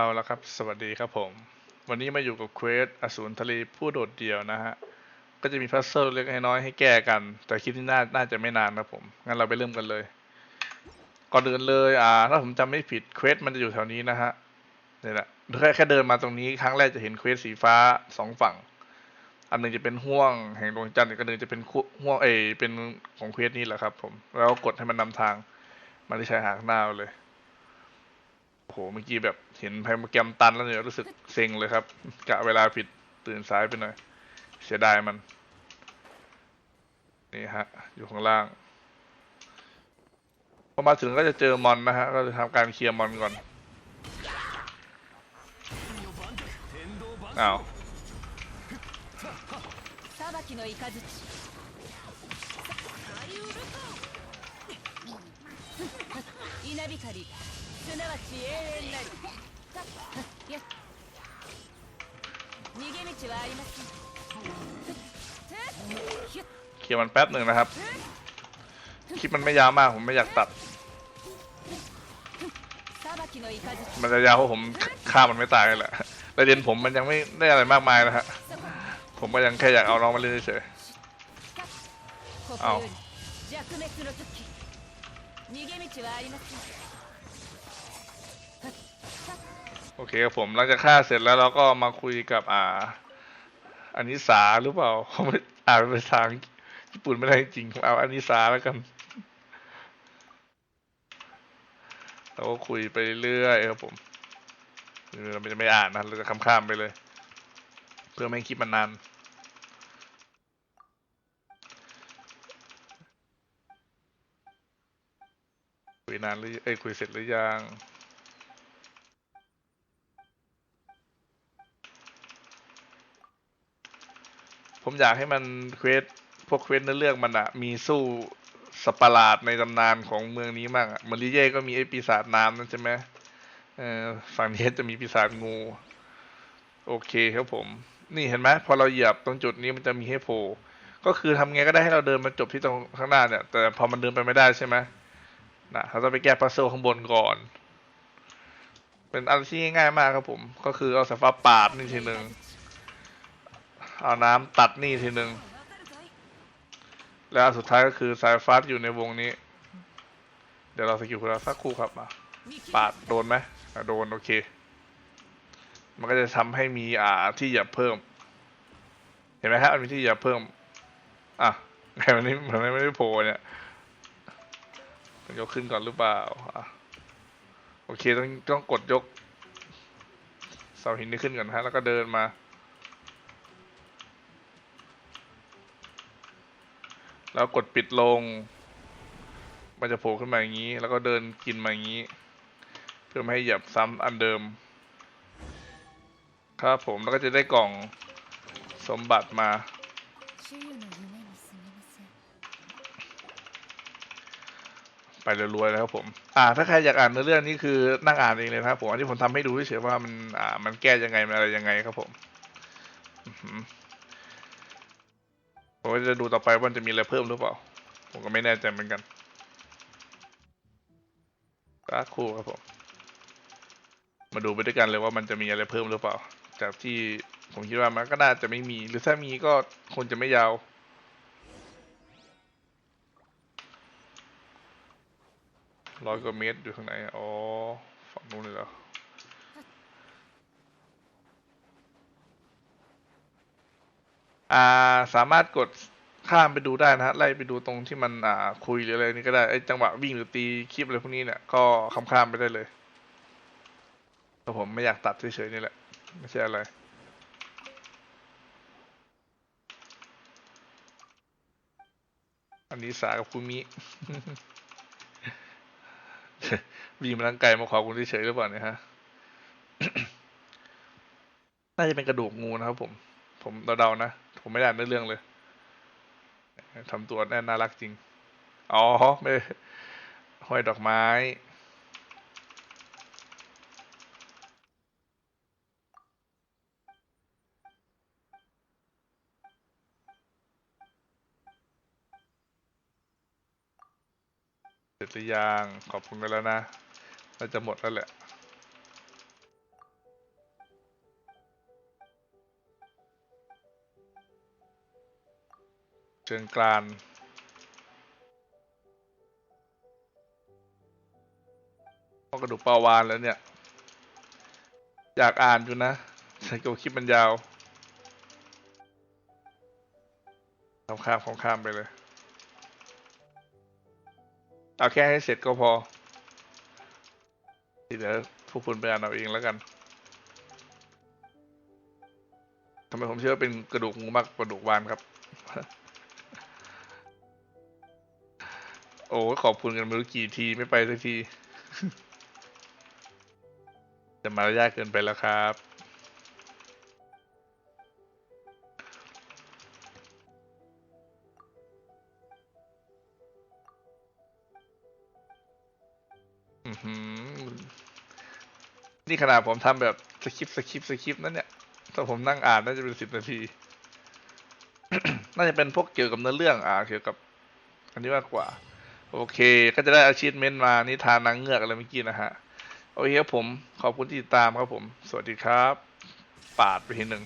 เอาละครับ สวัสดีครับผม วันนี้มาอยู่กับเควสอสูรทะเลผู้โดดเดี่ยวนะฮะ ก็จะมีพัซเซิลเล็กน้อยให้แก้กัน แต่คลิปที่น่าน่าจะไม่นานนะผม งั้นเราไปเริ่มกันเลย ก่อนอื่นเลย อ่า ถ้าผมจำไม่ผิดเควสมันจะอยู่แถวนี้นะฮะเนี่ยแหละแค่แค่เดินมาตรงนี้ครั้งแรกจะเห็นเควสสีฟ้าสองฝั่ง อันหนึ่งจะเป็นห่วงแห่งดวงจันทร์อีกอันหนึ่งจะเป็นห่วงเอเป็นของเควสนี้แหละครับ ผม แล้วกดให้มันนำทางมาที่ชายหาดข้างหน้าเลย โหเมื่อกี้แบบเห็นไพ่มาแกมตันแล้วเนี่ยรู้สึกเซ็งเลยครับ กะเวลาผิดตื่นสายไปหน่อย เสียดายมัน นี่ฮะ อยู่ข้างล่าง พอมาถึงก็จะเจอมอนนะฮะ ก็จะทำการเคลียร์มอนก่อนเอา้าบิคาริ すなわち永遠なりや逃げ道はありませんひゅっ เคลียร์มันแป๊บหนึ่งนะครับ คลิปมันไม่ยาวมาก ผมไม่อยากตัด 裁きの雷 มันจะยาวเพราะผมฆ่ามันไม่ตายเลยแหละประเด็นผมมันยังไม่ได้อะไรมากมายนะฮะ そこ ผมก็ยังแค่อยากเอาน้องมาเล่นเฉย ここ青より弱滅の時逃げ道はありません โอเคครับผมหลังจากฆ่าเสร็จแล้วเราก็มาคุยกับอ่าอานิสาหรือเปล่าเขาไม่อ่านภาษาญี่ปุ่นไม่ได้จริงผมเอาอานิสาแล้วกันเราก็คุยไปเรื่อยครับผมเราจะไม่อ่านนะเราจะข้ามๆไปเลย เพื่อไม่ให้คลิปมันนานคุยนานหรือเอ้ยคุยเสร็จหรือยัง ผมอยากให้มันเควสพวกเควสในเรื่องมันอะมีสู้สัตว์ประหลาดในตำนานของเมืองนี้มากอะมือนลิเย่ก็มีไอปีศาจน้ำนั่นใช่ไหมเออฝั่งนี้จะมีปีศาจงู โอเคครับผม นี่เห็นไหมพอเราเหยียบตรงจุดนี้มันจะมีให้โผล่ก็คือทำไงก็ได้ให้เราเดินมาจบที่ตรงข้างหน้าเนี่ย แต่พอมันเดินไปไม่ได้ใช่ไหมนะเราต้องไปแก้พัซเซิลข้างบนก่อน เป็นอะไรที่ง่ายมากครับผม ก็คือเอาสฟ้าปาดนี่ทีหนึ่ง เอาน้ำตัดนี่ทีหนึ่งแล้วสุดท้ายก็คือสายฟ้าที่อยู่ในวงนี้ เดี๋ยวเราสกิลคุณเราสักครู่ครับมาปาดโดนไหมโดนโอเค มันก็จะทำให้มีอ่าที่เหยียบเพิ่ม เห็นไหมฮะมันมีที่เหยียบเพิ่ม อะไงมันนี่มันไม่ได้โผล่เนี่ยต้องยกขึ้นก่อนหรือเปล่าอะโอเคต้องต้องกดยกเสาหินนี้ขึ้นก่อนฮะแล้วก็เดินมา แล้วกดปิดลง มันจะโผล่ขึ้นมาอย่างนี้ แล้วก็เดินกินมาอย่างนี้ เพื่อไม่ให้หยับซ้ำอันเดิม ครับผมแล้วก็จะได้กล่องสมบัติมา ไปรวยๆแล้วครับผม อ่า ถ้าใครอยากอ่านเนเรื่องนี้คือนั่งอ่านเองเลยนะครับผมอันนี้ผมทำให้ดูเฉยๆว่ามันอ่ามันแก้ยังไงมันอะไรยังไงครับผม ผมก็จะดูต่อไปว่ามันจะมีอะไรเพิ่มหรือเปล่า ผมก็ไม่แน่ใจเหมือนกันสักครู่ครับผม มาดูไปด้วยกันเลยว่ามันจะมีอะไรเพิ่มหรือเปล่า จากที่ผมคิดว่ามันก็น่าจะไม่มี หรือถ้ามีก็คงจะไม่ยาวร้อยกว่าเมตรอยู่ข้างใน อ๋อ ฝั่งนู้นเลยเหรอ อ่าสามารถกดข้ามไปดูได้นะฮะไล่ไปดูตรงที่มันอ่าคุยหรืออะไรนี่ก็ได้ไอ้จังหวะวิ่งหรือตีคลิปอะไรพวกนี้เนี่ยก็ข้ามข้ามไปได้เลยแต่ผมไม่อยากตัดเฉยๆนี่แหละ ไม่ใช่อะไรอันนี้สากับคุณมิวิ่งมาทั้งไกลมาขอคุณเฉยๆหรือเปล่าเนี่ยฮะ น่าจะเป็นกระดูกงูนะครับผม ผมเดาๆนะ ผมไม่ได้อ่านเนื้อเรื่องเลยทำตัวแน่น่ารักจริง อ๋อไม่ห้อยดอกไม้เสร็จหรือยังขอบคุณไปแล้วนะน่าจะหมดแล้วแหละ เชิงกรานพอกระดูกปลาวานแล้วเนี่ย อยากอ่านอยู่นะแต่ก็คลิปมันยาวข้ามข้ามข้ามข้ามไปเลย เอาแค่ให้เสร็จก็พอที่เหลือพวกคุณไปอ่านเอาเองแล้วกันทำไมผมเชื่อว่าเป็นกระดูกงูมากกว่ากระดูกวานครับ โอ้ขอบคุณกันไม่รู้กี่ทีไม่ไปสักที จะมารยาทเกินไปแล้วครับ นี่ขนาดผมทำแบบสคริปสคริปสคริปนั่นเนี่ยถ้าผมนั่งอ่านน่าจะเป็นสิบนาที น่าจะเป็นพวกเกี่ยวกับเนื้อเรื่องอ่าเกี่ยวกับอันนี้มากกว่า โอเค ก็จะได้อาชีพเมนมานิทานนางเงือกอะไรเมื่อกี้นะฮะ โอเคครับผม ขอบคุณที่ติดตามครับผม สวัสดีครับ ปาดไปทีหนึ่ง